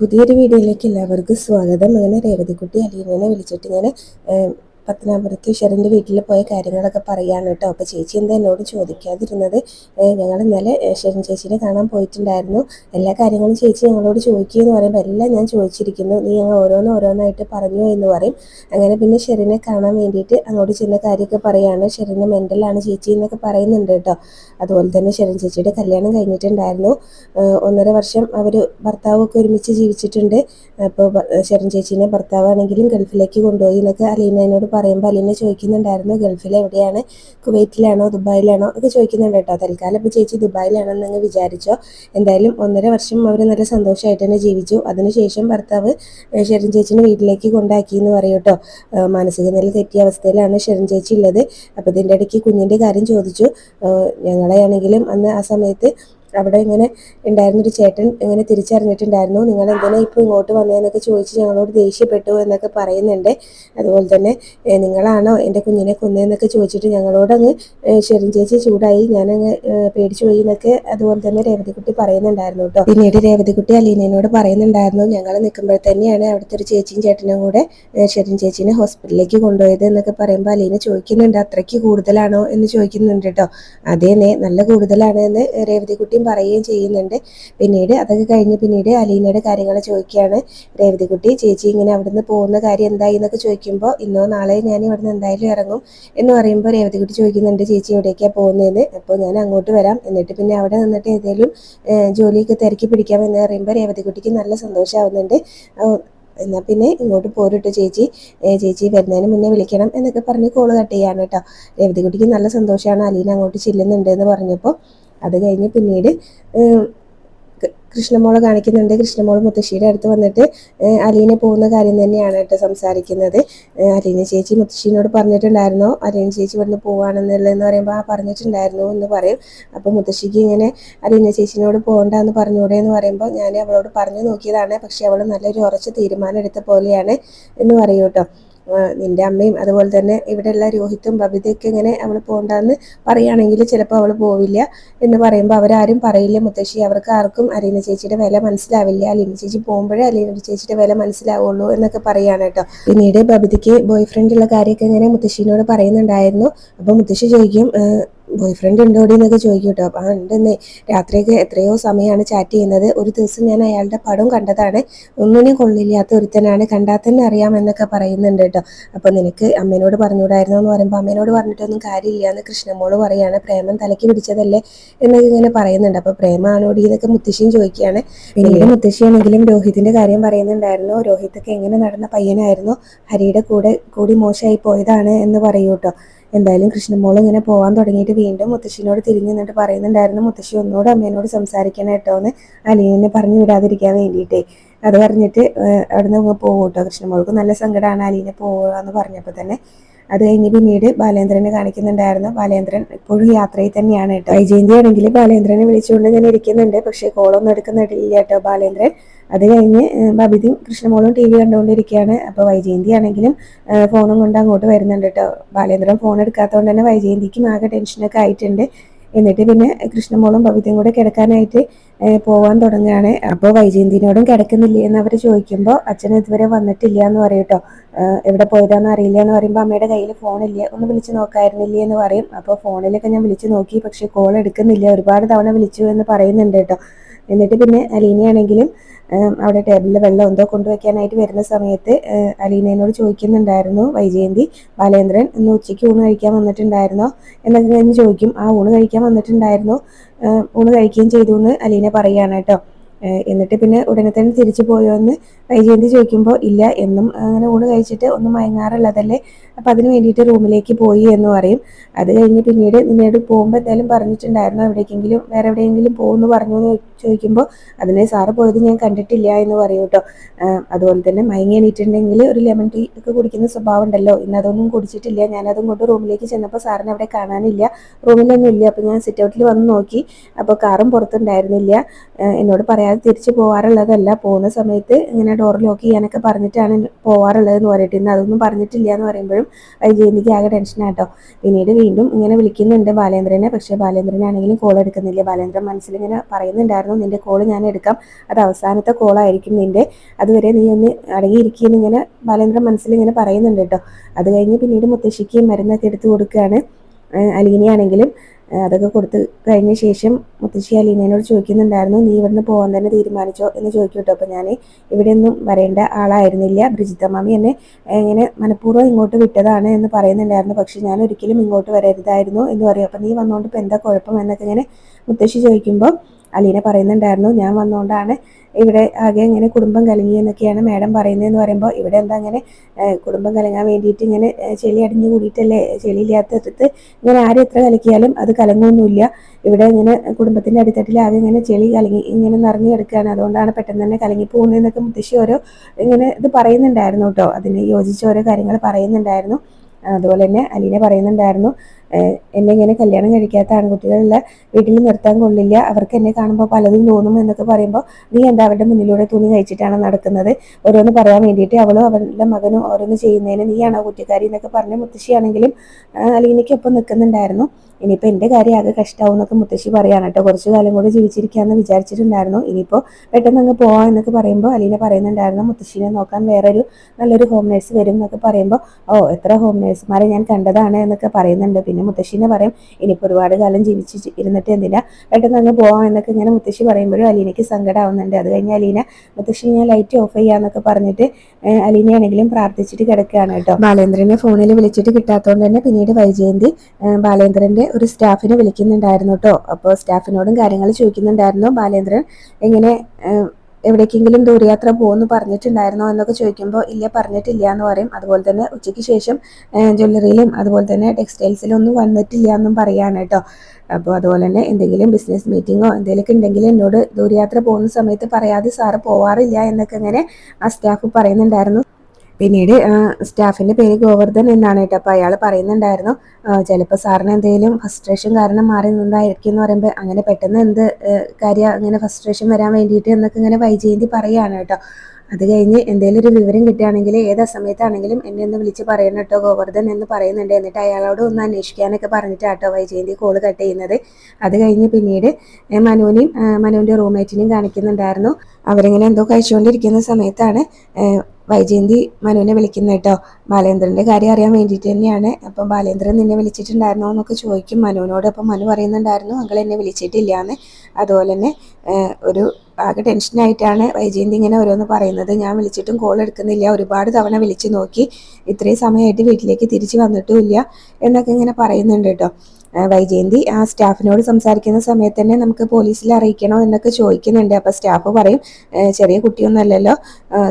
പുതിയൊരു വീഡിയോയിലേക്ക് എല്ലാവർക്കും സ്വാഗതം. അങ്ങനെ രേവതിക്കുട്ടി അലീനെ വിളിച്ചിട്ട് ഇങ്ങനെ പത്തനാപുരത്ത് ഈശ്വരന്റെ വീട്ടിൽ പോയ കാര്യങ്ങളൊക്കെ പറയാണ് കേട്ടോ. അപ്പോൾ ചേച്ചി എന്താ എന്നോട് ചോദിക്കാതിരുന്നത്? ഞങ്ങൾ ഇന്നലെ ഈശ്വരൻ ചേച്ചീനെ കാണാൻ പോയിട്ടുണ്ടായിരുന്നു. എല്ലാ കാര്യങ്ങളും ചേച്ചി ഞങ്ങളോട് ചോദിക്കുക എന്ന് പറയുമ്പോൾ എല്ലാം ഞാൻ ചോദിച്ചിരിക്കുന്നു. നീ ഞങ്ങൾ ഓരോന്ന് ഓരോന്നായിട്ട് പറഞ്ഞു എന്ന് പറയും. അങ്ങനെ പിന്നെ ഷെറിനെ കാണാൻ വേണ്ടിയിട്ട് അങ്ങോട്ട് ചെന്ന കാര്യമൊക്കെ പറയാണ്. ഷെറിന്റെ മെന്റലാണ് ചേച്ചി എന്നൊക്കെ പറയുന്നുണ്ട് കേട്ടോ. അതുപോലെ തന്നെ ഷെറിൻ ചേച്ചിയുടെ കല്യാണം കഴിഞ്ഞിട്ടുണ്ടായിരുന്നു. ഒന്നര വർഷം അവർ ഭർത്താവൊക്കെ ഒരുമിച്ച് ജീവിച്ചിട്ടുണ്ട്. അപ്പോൾ ഷെറിൻ ചേച്ചീനെ ഭർത്താവാണെങ്കിലും ഗൾഫിലേക്ക് കൊണ്ടുപോയി എന്നൊക്കെ അലീനോട് പറയുമ്പോൾ അലീന ചോദിക്കുന്നുണ്ടായിരുന്നു ഗൾഫിൽ എവിടെയാണ്? കുവൈറ്റിലാണോ? ദുബായിലാണോ? ഒക്കെ ചോദിക്കുന്നുണ്ട് കേട്ടോ. തൽക്കാലം ഇപ്പോൾ ചേച്ചി ദുബായിലാണെന്ന് അങ്ങ് വിചാരിച്ചോ. എന്തായാലും ഒന്നര വർഷം അവർ നല്ല സന്തോഷമായിട്ട് തന്നെ ജീവിച്ചു. അതിനുശേഷം ഭർത്താവ് ഷെറിൻ ചേച്ചിനെ വീട്ടിലേക്ക് കൊണ്ടാക്കി എന്ന് പറയും കേട്ടോ. മാനസിക നില തെറ്റിയ അവസ്ഥയിലാണ് ഷെറിൻ ചേച്ചി ഉള്ളത്. അപ്പോൾ ഇതിന്റെ ഇടയ്ക്ക് കുഞ്ഞിന്റെ കാര്യം ചോദിച്ചു. ഞങ്ങളെയാണെങ്കിലും അന്ന് ആ സമയത്ത് അവിടെ ഇങ്ങനെ ഉണ്ടായിരുന്നൊരു ചേട്ടൻ ഇങ്ങനെ തിരിച്ചറിഞ്ഞിട്ടുണ്ടായിരുന്നു. നിങ്ങൾ എന്തിനാ ഇപ്പോൾ ഇങ്ങോട്ട് വന്നതെന്നൊക്കെ ചോദിച്ച് ഞങ്ങളോട് ദേഷ്യപ്പെട്ടു എന്നൊക്കെ പറയുന്നുണ്ട്. അതുപോലെ തന്നെ നിങ്ങളാണോ എന്റെ കുഞ്ഞിനെ കൊന്നതെന്നൊക്കെ ചോദിച്ചിട്ട് ഞങ്ങളോടങ്ങ് ഷെറിൻ ചേച്ചി ചൂടായി ഞാനങ്ങ് പേടിച്ചു പോയി എന്നൊക്കെ അതുപോലെ തന്നെ രേവതിക്കുട്ടി പറയുന്നുണ്ടായിരുന്നു കേട്ടോ. പിന്നീട് രേവതിക്കുട്ടി അലീനയോട് പറയുന്നുണ്ടായിരുന്നു ഞങ്ങൾ നിൽക്കുമ്പോൾ തന്നെയാണ് അവിടുത്തെ ഒരു ചേച്ചിയും ചേട്ടനും കൂടെ ഷെറിൻ ചേച്ചീനെ ഹോസ്പിറ്റലിലേക്ക് കൊണ്ടുപോയത് എന്നൊക്കെ പറയുമ്പോൾ അലീന ചോദിക്കുന്നുണ്ട് അത്രയ്ക്ക് കൂടുതലാണോ? എന്ന് ചോദിക്കുന്നുണ്ട് കേട്ടോ. അതേനെ നല്ല കൂടുതലാണ് എന്ന് രേവതിക്കുട്ടിയും പറയുകയും ചെയ്യുന്നുണ്ട്. പിന്നീട് അതൊക്കെ കഴിഞ്ഞ് പിന്നീട് അലീനയുടെ കാര്യങ്ങൾ ചോദിക്കുകയാണ്. രേവതിക്കുട്ടി ചേച്ചി ഇങ്ങനെ അവിടുന്ന് പോകുന്ന കാര്യം എന്തായി? എന്നൊക്കെ ചോദിക്കുമ്പോൾ ഇന്നോ നാളെ ഞാൻ ഇവിടുന്ന് എന്തായാലും ഇറങ്ങും. എന്ന് പറയുമ്പോൾ രേവതിക്കുട്ടി ചോദിക്കുന്നുണ്ട് ചേച്ചി എവിടേക്കാണ് പോകുന്നതെന്ന് അപ്പോൾ ഞാൻ അങ്ങോട്ട് വരാം. എന്നിട്ട് പിന്നെ അവിടെ നിന്നിട്ട് ഏതെങ്കിലും ജോലിയൊക്കെ തിരക്കി പിടിക്കാം എന്ന് പറയുമ്പോൾ രേവതിക്കുട്ടിക്ക് നല്ല സന്തോഷമാവുന്നുണ്ട് എന്നാൽ പിന്നെ ഇങ്ങോട്ട് പോരുട്ടോ ചേച്ചി. ചേച്ചി വരുന്നതിന് മുന്നേ വിളിക്കണം എന്നൊക്കെ പറഞ്ഞ് കോൾ കട്ട് ചെയ്യാണ് കേട്ടോ. രേവതിക്കുട്ടിക്ക് നല്ല സന്തോഷമാണ് അലീന അങ്ങോട്ട് ചെല്ലുന്നുണ്ട് എന്ന് പറഞ്ഞപ്പോൾ അത് കഴിഞ്ഞ് പിന്നീട് കൃഷ്ണമോളെ കാണിക്കുന്നുണ്ട്. കൃഷ്ണമോൾ മുത്തശ്ശിയുടെ അടുത്ത് വന്നിട്ട് അലീന പോകുന്ന കാര്യം തന്നെയാണ് കേട്ടോ സംസാരിക്കുന്നത്. അലീന ചേച്ചി മുത്തശ്ശീനോട് പറഞ്ഞിട്ടുണ്ടായിരുന്നോ? അലീന ചേച്ചി ഇവിടുന്ന് പോവാണെന്നുള്ളതെന്ന് പറയുമ്പോൾ ആ പറഞ്ഞിട്ടുണ്ടായിരുന്നു എന്ന് പറയും. അപ്പോൾ മുത്തശ്ശിക്ക് ഇങ്ങനെ അലീന ചേച്ചിനോട് പോകണ്ട എന്ന് പറഞ്ഞൂടെ എന്ന് പറയുമ്പോൾ ഞാൻ അവളോട് പറഞ്ഞു നോക്കിയതാണ്. പക്ഷേ അവൾ നല്ലൊരു ഉറച്ച തീരുമാനം എടുത്ത പോലെയാണ് എന്ന് പറയൂ കേട്ടോ. നിന്റെ അമ്മയും അതുപോലെ തന്നെ ഇവിടെയുള്ള രോഹിത്തും ബബിതയൊക്കെ ഇങ്ങനെ അവൾ പോകണ്ടെന്ന് പറയുകയാണെങ്കിൽ ചിലപ്പോൾ അവൾ പോവില്ല എന്ന് പറയുമ്പോൾ അവരാരും പറയില്ല. മുത്തശ്ശി അവർക്ക് ആർക്കും അലീന ചേച്ചിയുടെ വില മനസ്സിലാവില്ല. അലീന ചേച്ചി പോകുമ്പോഴേ അലീന ചേച്ചിയുടെ വില മനസ്സിലാവുള്ളൂ എന്നൊക്കെ പറയുകയാണ് കേട്ടോ. പിന്നീട് ബബിതയ്ക്ക് ബോയ് ഫ്രണ്ടുള്ള കാര്യമൊക്കെ ഇങ്ങനെ മുത്തശ്ശീനോട് പറയുന്നുണ്ടായിരുന്നു. അപ്പോൾ മുത്തശ്ശി ചോദിക്കും ബോയ് ഫ്രണ്ട് ഉണ്ടോടി എന്നൊക്കെ ചോദിക്കും കേട്ടോ അപ്പം ആ ഉണ്ടെന്നേ. രാത്രിയൊക്കെ എത്രയോ സമയമാണ് ചാറ്റ് ചെയ്യുന്നത്. ഒരു ദിവസം ഞാൻ അയാളുടെ പടം കണ്ടതാണ്. ഒന്നിനും കൊള്ളില്ലാത്ത ഒരുത്തനാണ്. കണ്ടാൽ തന്നെ അറിയാമെന്നൊക്കെ പറയുന്നുണ്ട് കേട്ടോ. അപ്പോൾ നിനക്ക് അമ്മേനോട് പറഞ്ഞുകൂടായിരുന്നു എന്ന് പറയുമ്പോൾ അമ്മേനോട് പറഞ്ഞിട്ടൊന്നും കാര്യമില്ല എന്ന് കൃഷ്ണമോൾ പറയാണ്. പ്രേമം തലയ്ക്ക് പിടിച്ചതല്ലേ എന്നൊക്കെ ഇങ്ങനെ പറയുന്നുണ്ട്. അപ്പോൾ പ്രേമാണോടി എന്നൊക്കെ മുത്തശ്ശിയും ചോദിക്കുകയാണ്. പിന്നീട് മുത്തശ്ശിയാണെങ്കിലും രോഹിത്തിന്റെ കാര്യം പറയുന്നുണ്ടായിരുന്നു? രോഹിത്തൊക്കെ എങ്ങനെ നടന്ന പയ്യനായിരുന്നു? ഹരിയുടെ കൂടെ കൂടി മോശമായി പോയതാണ് എന്ന് പറയൂ കേട്ടോ. എന്തായാലും കൃഷ്ണമോൾ ഇങ്ങനെ പോകാൻ തുടങ്ങിയിട്ട് വീണ്ടും മുത്തശ്ശിനോട് തിരിഞ്ഞു നിന്നിട്ട് പറയുന്നുണ്ടായിരുന്നു മുത്തശ്ശി ഒന്നുകൂടെ അമ്മേനോട് സംസാരിക്കണം കേട്ടോ എന്ന് അലീനെ പറഞ്ഞു വിടാതിരിക്കാൻ വേണ്ടിയിട്ടേ. അത് പറഞ്ഞിട്ട് അവിടെ നിന്ന് പോകും കേട്ടോ. കൃഷ്ണമോൾക്ക് നല്ല സങ്കടമാണ് അലീനെ പോവുക എന്ന് പറഞ്ഞപ്പോൾ തന്നെ അത് കഴിഞ്ഞ് പിന്നീട് ബാലേന്ദ്രനെ കാണിക്കുന്നുണ്ടായിരുന്നു. ബാലേന്ദ്രൻ ഇപ്പോഴും യാത്രയിൽ തന്നെയാണ് കേട്ടോ. വൈജയന്തി ആണെങ്കിൽ ബാലേന്ദ്രനെ വിളിച്ചുകൊണ്ട് ഞാൻ ഇരിക്കുന്നുണ്ട്. പക്ഷേ കോളൊന്നും എടുക്കുന്നില്ല കേട്ടോ ബാലേന്ദ്രൻ. അത് കഴിഞ്ഞ് ബബിതിയും കൃഷ്ണമോളും ടി വി കണ്ടുകൊണ്ടിരിക്കുകയാണ്. അപ്പോൾ വൈജയന്തി ആണെങ്കിലും ഫോണും കൊണ്ട് അങ്ങോട്ട് വരുന്നുണ്ട് കേട്ടോ. ബാലേന്ദ്രൻ ഫോൺ എടുക്കാത്തതുകൊണ്ട് തന്നെ വൈജയന്തിക്കും ആകെ ടെൻഷനൊക്കെ ആയിട്ടുണ്ട്. എന്നിട്ട് പിന്നെ കൃഷ്ണമോളും ഭവിതയും കൂടെ കിടക്കാനായിട്ട് പോവാൻ തുടങ്ങുകയാണ്. അപ്പോൾ വൈജയന്തിനോടും കിടക്കുന്നില്ല എന്ന് അവർ ചോദിക്കുമ്പോൾ അച്ഛൻ ഇതുവരെ വന്നിട്ടില്ല എന്ന് പറയും കേട്ടോ. എവിടെ പോയതാന്ന് അറിയില്ല എന്ന് പറയുമ്പോൾ അമ്മയുടെ കയ്യിൽ ഫോണില്ല. ഒന്ന് വിളിച്ച് നോക്കായിരുന്നില്ല എന്ന് പറയും. അപ്പോൾ ഫോണിലൊക്കെ ഞാൻ വിളിച്ച് നോക്കി പക്ഷേ കോൾ എടുക്കുന്നില്ല. ഒരുപാട് തവണ വിളിച്ചു എന്ന് പറയുന്നുണ്ട് കേട്ടോ. എന്നിട്ട് പിന്നെ അലീനയാണെങ്കിലും അവിടെ ടേബിളിൽ വെള്ളം എന്തോ കൊണ്ടുവയ്ക്കാനായിട്ട് വരുന്ന സമയത്ത് അലീനയോട് ചോദിക്കുന്നുണ്ടായിരുന്നു വൈജയന്തി ബാലേന്ദ്രൻ ഇന്ന് ഉച്ചയ്ക്ക് ഊണ് കഴിക്കാൻ വന്നിട്ടുണ്ടായിരുന്നോ? എന്നൊക്കെ ഞാൻ ചോദിക്കും. ആ ഊണ് കഴിക്കാൻ വന്നിട്ടുണ്ടായിരുന്നു. ഊണ് കഴിക്കുകയും ചെയ്തു എന്ന് അലീന പറയുകയാണ് കേട്ടോ. എന്നിട്ട് പിന്നെ ഉടനെ തന്നെ തിരിച്ചു പോയോ എന്ന് വൈജയന്തി ചോദിക്കുമ്പോൾ ഇല്ല എന്നും അങ്ങനെ ഊണ് കഴിച്ചിട്ട് ഒന്നും മയങ്ങാറുള്ളതല്ലേ അപ്പം അതിന് വേണ്ടിയിട്ട് റൂമിലേക്ക് പോയി എന്ന് പറയും. അത് കഴിഞ്ഞ് പിന്നീട് നിന്നോട് പോകുമ്പോൾ എന്തായാലും പറഞ്ഞിട്ടുണ്ടായിരുന്നു എവിടേക്കെങ്കിലും വേറെ എവിടെയെങ്കിലും പോകുമെന്ന് പറഞ്ഞു എന്ന് ചോദിക്കുമ്പോൾ അതിനെ സാറ് പോയത് ഞാൻ കണ്ടിട്ടില്ല എന്ന് പറയും കേട്ടോ. അതുപോലെ തന്നെ മയങ്ങി എണീറ്റുണ്ടെങ്കിൽ ഒരു ലെമൺ ടീ ഒക്കെ കുടിക്കുന്ന സ്വഭാവം ഉണ്ടല്ലോ. ഇന്ന് അതൊന്നും കുടിച്ചിട്ടില്ല. ഞാനതും കൊണ്ട് റൂമിലേക്ക് ചെന്നപ്പോൾ സാറിനെ അവിടെ കാണാനില്ല. റൂമിലൊന്നും ഇല്ല. അപ്പോൾ ഞാൻ സിറ്റ് ഔട്ടിൽ വന്ന് നോക്കി. അപ്പോൾ കാറും പുറത്തുണ്ടായിരുന്നില്ല. എന്നോട് പറയാതെ തിരിച്ചു പോകാറുള്ളതല്ല പോകുന്ന സമയത്ത് ഇങ്ങനെ ഡോർ ലോക്ക് ചെയ്യാനൊക്കെ പറഞ്ഞിട്ടാണ് പോകാറുള്ളത് എന്ന് പറയട്ടെ ഇന്ന് അതൊന്നും പറഞ്ഞിട്ടില്ല എന്ന് പറയുമ്പോഴും വൈജയന്തിക്ക് ആകെ ടെൻഷനാട്ടോ പിന്നീട് വീണ്ടും ഇങ്ങനെ വിളിക്കുന്നുണ്ട് ബാലേന്ദ്രനെ. പക്ഷേ ബാലേന്ദ്രനാണെങ്കിലും കോൾ എടുക്കുന്നില്ല. ബാലേന്ദ്രൻ മനസ്സിലിങ്ങനെ പറയുന്നുണ്ടായിരുന്നു നിന്റെ കോൾ ഞാൻ എടുക്കാം. അത് അവസാനത്തെ കോളായിരിക്കും നിന്റെ. അതുവരെ നീ ഒന്ന് അടങ്ങിയിരിക്കുമെന്ന് ഇങ്ങനെ ബാലേന്ദ്രൻ മനസ്സിലിങ്ങനെ പറയുന്നുണ്ട് കേട്ടോ അത് കഴിഞ്ഞ് പിന്നീട് മുത്തശ്ശിക്ക് മരുന്നൊക്കെ എടുത്തു കൊടുക്കുകയാണ്. അലീനയാണെങ്കിലും അതൊക്കെ കൊടുത്ത് കഴിഞ്ഞ ശേഷം മുത്തശ്ശി അലീനയോട് ചോദിക്കുന്നുണ്ടായിരുന്നു നീ ഇവിടുന്ന് പോകാൻ തന്നെ തീരുമാനിച്ചോ? എന്ന് ചോദിക്കും കേട്ടോ. അപ്പോൾ ഞാൻ ഇവിടെയൊന്നും വരേണ്ട ആളായിരുന്നില്ല. ബ്രിജിത്ത മാമി എന്നെ ഇങ്ങനെ മനഃപൂർവം ഇങ്ങോട്ട് വിട്ടതാണ് എന്ന് പറയുന്നുണ്ടായിരുന്നു. പക്ഷെ ഞാൻ ഒരിക്കലും ഇങ്ങോട്ട് വരരുതായിരുന്നു എന്ന് പറയും. അപ്പോൾ നീ വന്നോണ്ട് ഇപ്പോൾ എന്താ കുഴപ്പം എന്നൊക്കെ ഇങ്ങനെ മുത്തശ്ശി ചോദിക്കുമ്പോൾ അലീന പറയുന്നുണ്ടായിരുന്നു ഞാൻ വന്നുകൊണ്ടാണ് ഇവിടെ ആകെ ഇങ്ങനെ കുടുംബം കലങ്ങിയെന്നൊക്കെയാണ് മാഡം പറയുന്നതെന്ന് പറയുമ്പോൾ ഇവിടെ എന്താ അങ്ങനെ കുടുംബം കലങ്ങാൻ വേണ്ടിയിട്ട് ഇങ്ങനെ ചെളി അടിഞ്ഞു കൂടിയിട്ടല്ലേ ചെളി ഇല്ലാത്തടത്ത് ഇങ്ങനെ ആരും എത്ര കലക്കിയാലും അത് കലങ്ങുമൊന്നുമില്ല ഇവിടെ ഇങ്ങനെ കുടുംബത്തിന്റെ അടിത്തട്ടിൽ ആകെ ഇങ്ങനെ ചെളി കലങ്ങി ഇങ്ങനെ നിറഞ്ഞു കിടക്കുകയാണ്. അതുകൊണ്ടാണ് പെട്ടെന്ന് തന്നെ കലങ്ങി പോകുന്നതെന്നൊക്കെ മുത്തശ്ശി ഓരോ ഇങ്ങനെ ഇത് പറയുന്നുണ്ടായിരുന്നു കേട്ടോ. അതിന് യോജിച്ച ഓരോ കാര്യങ്ങൾ പറയുന്നുണ്ടായിരുന്നു. അതുപോലെ തന്നെ അലീന പറയുന്നുണ്ടായിരുന്നു എന്നെ ഇങ്ങനെ കല്യാണം കഴിക്കാത്ത ആൺകുട്ടികളുള്ള വീട്ടിൽ നിർത്താൻ കൊള്ളില്ല അവർക്ക് എന്നെ കാണുമ്പോൾ പലതും തോന്നും എന്നൊക്കെ പറയുമ്പോൾ നീ എന്താ അവരുടെ മുന്നിലൂടെ തുണി കഴിച്ചിട്ടാണ് നടക്കുന്നത്? ഓരോന്ന് പറയാൻ വേണ്ടിയിട്ട് അവളും അവളുടെ മകനും ഓരോന്ന് ചെയ്യുന്നതിന് നീയാണോ കുറ്റക്കാരി എന്നൊക്കെ പറഞ്ഞ് മുത്തശ്ശിയാണെങ്കിലും അലീനയ്ക്കൊപ്പം നിൽക്കുന്നുണ്ടായിരുന്നു. ഇനിയിപ്പോൾ എന്റെ കാര്യം ആകെ കഷ്ടമാവും എന്നൊക്കെ മുത്തശ്ശി പറയാണ് കേട്ടോ. കുറച്ച് കാലം കൂടി ജീവിച്ചിരിക്കാമെന്ന് വിചാരിച്ചിട്ടുണ്ടായിരുന്നു. ഇനിയിപ്പോൾ പെട്ടെന്ന് അങ്ങ് പോവാം എന്നൊക്കെ പറയുമ്പോൾ അലീന പറയുന്നുണ്ടായിരുന്നു മുത്തശ്ശിനെ നോക്കാൻ വേറൊരു നല്ലൊരു ഹോം നേഴ്സ് വരും എന്നൊക്കെ പറയുമ്പോൾ ഓ എത്ര ഹോം നേഴ്സുമാരെ ഞാൻ കണ്ടതാണ് എന്നൊക്കെ പറയുന്നുണ്ട്. പിന്നെ മുത്തശ്ശീനെ പറയും ഇനിയിപ്പോൾ ഒരുപാട് കാലം ജീവിച്ച് ഇരുന്നിട്ട് എന്തിനാ പെട്ടെന്ന് അങ്ങ് പോവാം എന്നൊക്കെ ഇങ്ങനെ മുത്തശ്ശി പറയുമ്പോഴും അലീനയ്ക്ക് സങ്കടമാവുന്നുണ്ട് അത് കഴിഞ്ഞ് അലീന മുത്തശ്ശി ഞാൻ ലൈറ്റ് ഓഫ് ചെയ്യാന്നൊക്കെ പറഞ്ഞിട്ട് അലീനയാണെങ്കിലും പ്രാർത്ഥിച്ചിട്ട് കിടക്കുകയാണ് കേട്ടോ. ബാലേന്ദ്രനെ ഫോണിൽ വിളിച്ചിട്ട് കിട്ടാത്തതുകൊണ്ട് തന്നെ പിന്നീട് വൈജയന്തി ബാലേന്ദ്രന്റെ ഒരു സ്റ്റാഫിനെ വിളിക്കുന്നുണ്ടായിരുന്നു കേട്ടോ അപ്പോൾ സ്റ്റാഫിനോടും കാര്യങ്ങൾ ചോദിക്കുന്നുണ്ടായിരുന്നു. ബാലേന്ദ്രൻ എങ്ങനെ എവിടേക്കെങ്കിലും ദൂരയാത്ര പോകുമെന്ന് പറഞ്ഞിട്ടുണ്ടായിരുന്നോ എന്നൊക്കെ ചോദിക്കുമ്പോൾ ഇല്ല പറഞ്ഞിട്ടില്ല എന്ന് പറയും. അതുപോലെ തന്നെ ഉച്ചയ്ക്ക് ശേഷം ജ്വല്ലറിയിലും അതുപോലെ തന്നെ ടെക്സ്റ്റൈൽസിലും ഒന്നും വന്നിട്ടില്ല എന്നും പറയാണ് കേട്ടോ അപ്പോൾ അതുപോലെ തന്നെ എന്തെങ്കിലും ബിസിനസ് മീറ്റിങ്ങോ എന്തെങ്കിലുമൊക്കെ ഉണ്ടെങ്കിൽ എന്നോട് ദൂരയാത്ര പോകുന്ന സമയത്ത് പറയാതെ സാറ് പോവാറില്ല എന്നൊക്കെ ഇങ്ങനെ ആ സ്റ്റാഫ് പറയുന്നുണ്ടായിരുന്നു. പിന്നീട് സ്റ്റാഫിന്റെ പേര് ഗോവർദ്ധൻ എന്നാണ് കേട്ടോ. അപ്പോൾ അയാൾ പറയുന്നുണ്ടായിരുന്നു ചിലപ്പോൾ സാറിന് എന്തെങ്കിലും ഫസ്ട്രേഷൻ കാരണം മാറി നിന്നതായിരിക്കും എന്ന് പറയുമ്പോൾ അങ്ങനെ പെട്ടെന്ന് എന്ത് കാര്യം അങ്ങനെ ഫസ്ട്രേഷൻ വരാൻ വേണ്ടിയിട്ട് എന്നൊക്കെ ഇങ്ങനെ വൈജയന്തി പറയുകയാണ് കേട്ടോ. അത് കഴിഞ്ഞ് എന്തെങ്കിലും ഒരു വിവരം കിട്ടുകയാണെങ്കിൽ ഏത് സമയത്താണെങ്കിലും എന്നെ ഒന്ന് വിളിച്ച് പറയണം കേട്ടോ ഗോവർദ്ധൻ എന്ന് പറയുന്നുണ്ട്. എന്നിട്ട് അയാളോട് ഒന്ന് അന്വേഷിക്കാനൊക്കെ പറഞ്ഞിട്ടാട്ടോ വൈജയന്തി കോൾ കട്ട് ചെയ്യുന്നത്. അത് കഴിഞ്ഞ് പിന്നീട് മനുവിനെയും മനുവിന്റെ റൂംമേറ്റിനെയും കാണിക്കുന്നുണ്ടായിരുന്നു. അവരിങ്ങനെ എന്തോ കഴിച്ചുകൊണ്ടിരിക്കുന്ന സമയത്താണ് വൈജയന്തി മനുവിനെ വിളിക്കുന്നത് കേട്ടോ. ബാലേന്ദ്രന്റെ കാര്യം അറിയാൻ വേണ്ടിയിട്ട് തന്നെയാണ്. അപ്പം ബാലേന്ദ്രൻ നിന്നെ വിളിച്ചിട്ടുണ്ടായിരുന്നോ എന്നൊക്കെ ചോദിക്കും. മനുവിനോട് അപ്പം മനു പറയുന്നുണ്ടായിരുന്നു അങ്ങൾ എന്നെ വിളിച്ചിട്ടില്ല എന്ന് അതുപോലെ തന്നെ ഒരു ആകെ ടെൻഷനായിട്ടാണ് വൈജയന്തി ഇങ്ങനെ ഓരോന്ന് പറയുന്നത്. ഞാൻ വിളിച്ചിട്ടും കോൾ എടുക്കുന്നില്ല. ഒരുപാട് തവണ വിളിച്ചു നോക്കി. ഇത്രയും സമയമായിട്ട് വീട്ടിലേക്ക് തിരിച്ചു വന്നിട്ടുമില്ല എന്നൊക്കെ ഇങ്ങനെ പറയുന്നുണ്ട് കേട്ടോ. വൈജയന്തി ആ സ്റ്റാഫിനോട് സംസാരിക്കുന്ന സമയത്ത് തന്നെ നമുക്ക് പോലീസിൽ അറിയിക്കണോ എന്നൊക്കെ ചോദിക്കുന്നുണ്ട്. അപ്പോൾ സ്റ്റാഫ് പറയും ചെറിയ കുട്ടിയൊന്നുമല്ലല്ലോ.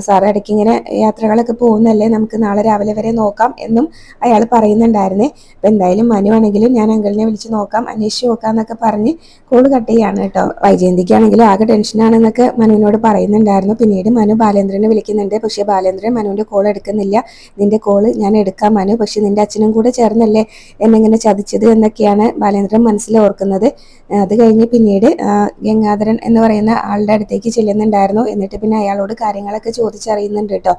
സാറ് ഇടയ്ക്ക് ഇങ്ങനെ യാത്രകളൊക്കെ പോകുന്നല്ലേ? നമുക്ക് നാളെ രാവിലെ വരെ നോക്കാം എന്നും അയാൾ പറയുന്നുണ്ടായിരുന്നേ. അപ്പം എന്തായാലും മനു ആണെങ്കിലും ഞാൻ അങ്കിളിനെ വിളിച്ച് നോക്കാം അന്വേഷിച്ച് നോക്കാം എന്നൊക്കെ പറഞ്ഞ് കോൾ കട്ട് ചെയ്യാണ് കേട്ടോ. വൈജയന്തിക്കാണെങ്കിലും ആകെ ടെൻഷനാണെന്നൊക്കെ മനുവിനോട് പറയുന്നുണ്ടായിരുന്നു. പിന്നീട് മനു ബാലേന്ദ്രനെ വിളിക്കുന്നുണ്ട്. പക്ഷേ ബാലേന്ദ്രൻ മനുവിന്റെ കോൾ എടുക്കുന്നില്ല. നിന്റെ കോൾ ഞാൻ എടുക്കാം മനു. പക്ഷേ നിന്റെ അച്ഛനും കൂടെ ചേർന്നല്ലേ? എന്നെങ്ങനെ ചതിച്ചത്? എന്നൊക്കെയാണ് എന്നാണ് ബാലേന്ദ്രൻ മനസ്സിൽ ഓർക്കുന്നത്. അത് കഴിഞ്ഞ് പിന്നീട് ഗംഗാധരൻ എന്ന് പറയുന്ന ആളുടെ അടുത്തേക്ക് ചെല്ലുന്നുണ്ടായിരുന്നു. എന്നിട്ട് പിന്നെ അയാളോട് കാര്യങ്ങളൊക്കെ ചോദിച്ചറിയുന്നുണ്ട് കേട്ടോ.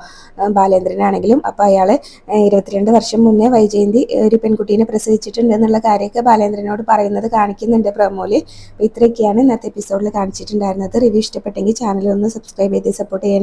ബാലേന്ദ്രനാണെങ്കിലും. അപ്പോൾ അയാൾ ഇരുപത്തിരണ്ട് വർഷം മുന്നേ വൈജയന്തി ഒരു പെൺകുട്ടീനെ പ്രസവിച്ചിട്ടുണ്ട് എന്നുള്ള കാര്യമൊക്കെ ബാലേന്ദ്രനോട് പറയുന്നത് കാണിക്കുന്നുണ്ട് പ്രമോൽ. ഇത്രയൊക്കെയാണ് ഇന്നത്തെ എപ്പിസോഡിൽ കാണിച്ചിട്ടുണ്ടായിരുന്നത്. റിവ്യൂ ഇഷ്ടപ്പെട്ടെങ്കിൽ ചാനൽ ഒന്ന് സബ്സ്ക്രൈബ് ചെയ്ത് സപ്പോർട്ട് ചെയ്യണം.